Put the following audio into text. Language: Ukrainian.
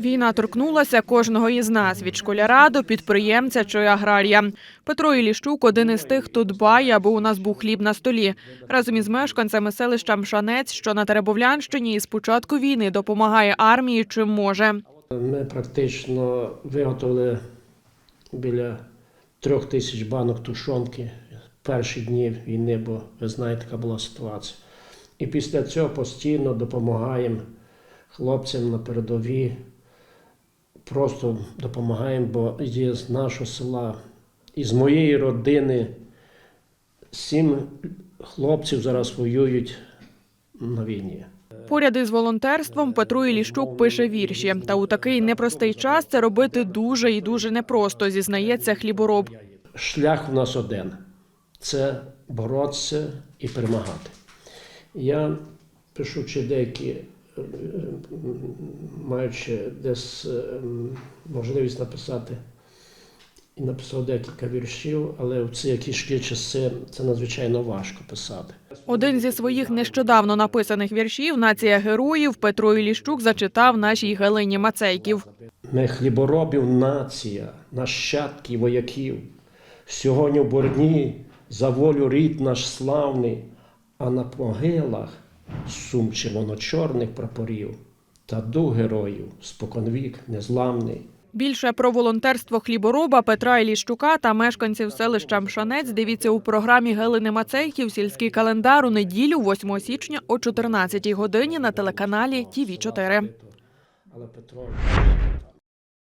Війна торкнулася кожного із нас від школяра до підприємця чи аграрія. Петро Іліщук один із тих, хто дбає, аби у нас був хліб на столі. Разом із мешканцями селища Мшанець, що на Теребовлянщині, із початку війни допомагає армії, чим може. Ми практично виготовили біля трьох тисяч банок тушонки перші дні війни, бо ви знаєте, яка була ситуація. І після цього постійно допомагаємо хлопцям на передовій. Просто допомагаємо, бо є з нашого села, із моєї родини сім хлопців зараз воюють на війні. Поряд із волонтерством Петро Іліщук пише вірші. Та у такий непростий час це робити дуже і дуже непросто, зізнається хлібороб. шлях в нас один це боротися і перемагати. Я пишучи деякі, маючи десь е, можливість написати, і написав декілька віршів, але в ці тяжкі часи це надзвичайно важко писати. Один зі своїх нещодавно написаних віршів Нація героїв Петро Іліщук зачитав нашій Галині Мацейків. Ми хліборобів нація, нащадки вояків. Сьогодні в борні за волю рід наш славний, а на могилах сум червоно-чорних прапорів та дух героїв споконвік незламний. Більше про волонтерство хлібороба Петра Іліщука та мешканців селища Мшанець дивіться у програмі Галини Мацейків «Сільський календар» у неділю 8 січня о 14 годині на телеканалі ТІВІ 4 Але Петро